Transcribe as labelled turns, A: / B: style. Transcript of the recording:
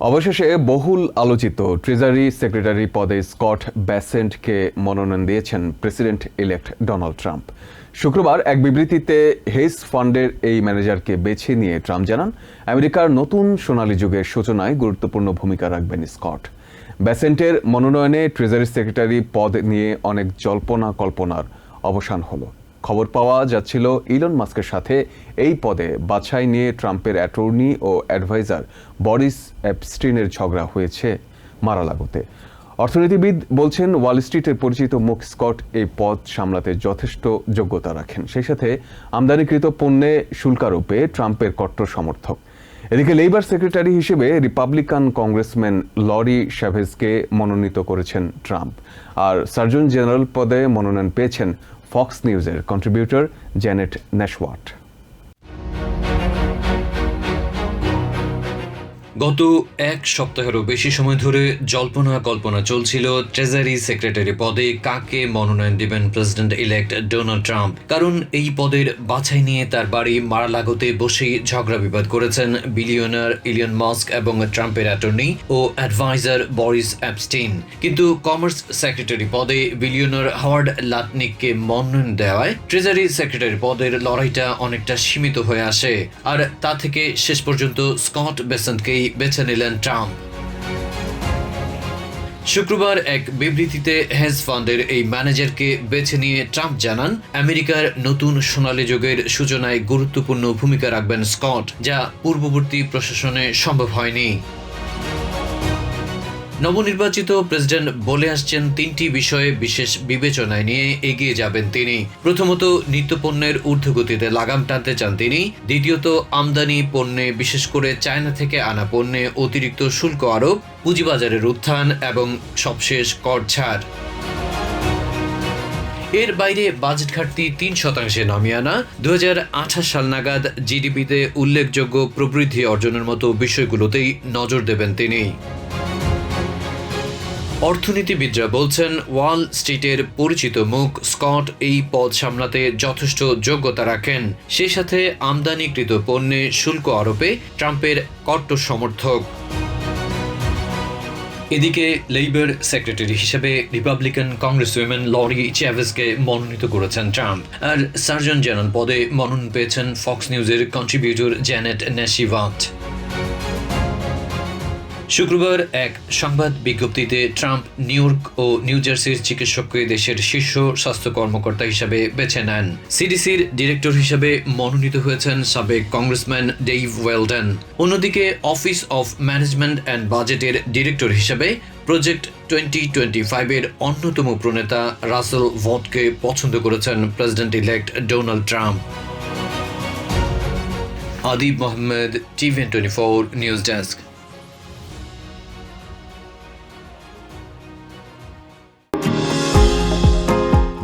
A: অবশেষে বহুল আলোচিত ট্রেজারি সেক্রেটারি পদে স্কট ব্যাসেন্টকে মনোনয়ন দিয়েছেন প্রেসিডেন্ট ইলেক্ট ডোনাল্ড ট্রাম্প। শুক্রবার এক বিবৃতিতে হেজ ফান্ডের এই ম্যানেজারকে বেছে নিয়ে ট্রাম্প জানান, আমেরিকার নতুন সোনালী যুগের সূচনায় গুরুত্বপূর্ণ ভূমিকা রাখবেন স্কট। ব্যাসেন্টের মনোনয়নে ট্রেজারি সেক্রেটারি পদ নিয়ে অনেক জল্পনা কল্পনার অবসান হলো। খবর পাওয়া যাচ্ছিল ইলন মাস্কের সাথে। এই পদে বাছাই নিয়ে ট্রাম্পের অ্যাটর্নি ও অ্যাডভাইজার বরিস অ্যাপস্টিনের ঝগড়া হয়েছে মারালাগোতে। অর্থনীতিবিদ বলছেন, ওয়াল স্ট্রিটের পরিচিত মুখ স্কট এই পদ সামলাতে যথেষ্ট যোগ্যতা রাখেন। সেই সাথে আমদানিকৃত পণ্যে শুল্কারোপে ট্রাম্পের কট্টর সমর্থক। এদিকে লেবার সেক্রেটারি হিসেবে রিপাবলিকান কংগ্রেসম্যান লরি শ্যাভেজকে মনোনীত করেছেন ট্রাম্প। আর সার্জন জেনারেল পদে মনোনয়ন পেয়েছেন ফক্স নিউজের কন্ট্রিবিউটর জ্যানেট ন্যাশওয়াট
B: গত এক সপ্তাহেরও বেশি সময় ধরে জল্পনা কল্পনা চলছিল ট্রেজারি সেক্রেটারি পদে কাকে মনোনয়ন দিবেন প্রেসিডেন্ট ইলেক্ট ডোনাল্ড ট্রাম্প কারণ এই পদের বাছাই নিয়ে তার বাড়ি মারালাগোতে বসেই ঝগড়া বিবাদ করেছেন বিলিয়নার ইলিয়ন মাস্ক এবং ট্রাম্পের অ্যাটর্নি ও অ্যাডভাইজার বরিস অ্যাপস্টিন কিন্তু কমার্স সেক্রেটারি পদে বিলিয়নার হাওয়ার্ড লাটনিককে মনোনয়ন দেওয়ায় ট্রেজারি সেক্রেটারি পদের লড়াইটা অনেকটা সীমিত হয়ে আসে। আর তা থেকে শেষ পর্যন্ত স্কট বেসেন্টকেই বেছে নিলেন ট্রাম্প। শুক্রবার এক বিবৃতিতে হেজ ফান্ডের এই ম্যানেজারকে বেছে নিয়ে ট্রাম্প জানান, আমেরিকার নতুন সোনালী যুগের সূচনায় গুরুত্বপূর্ণ ভূমিকা রাখবেন স্কট, যা পূর্ববর্তী প্রশাসনে সম্ভব হয়নি। নবনির্বাচিত প্রেসিডেন্ট বলে আসছেন তিনটি বিষয়ে বিশেষ বিবেচনায় নিয়ে এগিয়ে যাবেন তিনি। প্রথমত, নিত্যপণ্যের ঊর্ধ্বগতিতে লাগাম টানতে চান তিনি। দ্বিতীয়ত, আমদানি পণ্যে, বিশেষ করে চায়না থেকে আনা পণ্যে অতিরিক্ত শুল্ক আরোপ, পুঁজিবাজারের উত্থান এবং সবশেষ কর ছাড়। এর বাইরে বাজেট ঘাটতি তিন শতাংশে নামিয়ে আনা দু হাজার আঠাশ সাল নাগাদ জিডিপিতে উল্লেখযোগ্য প্রবৃদ্ধি অর্জনের মতো বিষয়গুলোতেই নজর দেবেন তিনি। অর্থনীতিবিদরা বলছেন, ওয়াল স্ট্রিটের পরিচিত মুখ স্কট এই পদ সামলাতে যথেষ্ট যোগ্যতা রাখেন। সেই সাথে আমদানিকৃত পণ্যে শুল্ক আরোপে ট্রাম্পের কট্টর সমর্থক। এদিকে লেবার সেক্রেটারি হিসেবে রিপাবলিকান কংগ্রেস উইমেন লরি চ্যাভেসকে মনোনীত করেছেন ট্রাম্প। আর সার্জন জেনারেল পদে মনোনয়ন পেয়েছেন ফক্স নিউজের কন্ট্রিবিউটর জ্যানেট ন্যাশিভাট শুক্রবার এক সংবাদ বিজ্ঞপ্তিতে ট্রাম্প নিউ ইয়র্ক ও নিউ জার্সির চিকিৎসককে দেশের শীর্ষ স্বাস্থ্য কর্মকর্তা হিসেবে বেছে নেন। সিডিসির ডিরেক্টর হিসেবে মনোনীত হয়েছেন সাবেক কংগ্রেসম্যান ডেইভ ওয়েলডন। অন্যদিকে অফিস অফ ম্যানেজমেন্ট অ্যান্ড বাজেটের ডিরেক্টর হিসেবে প্রজেক্ট টোয়েন্টি টোয়েন্টি ফাইভের অন্যতম প্রণেতা রাসেল ভটকে পছন্দ করেছেন president elect Donald Trump. Adib Mohammad TVN twenty four news desk.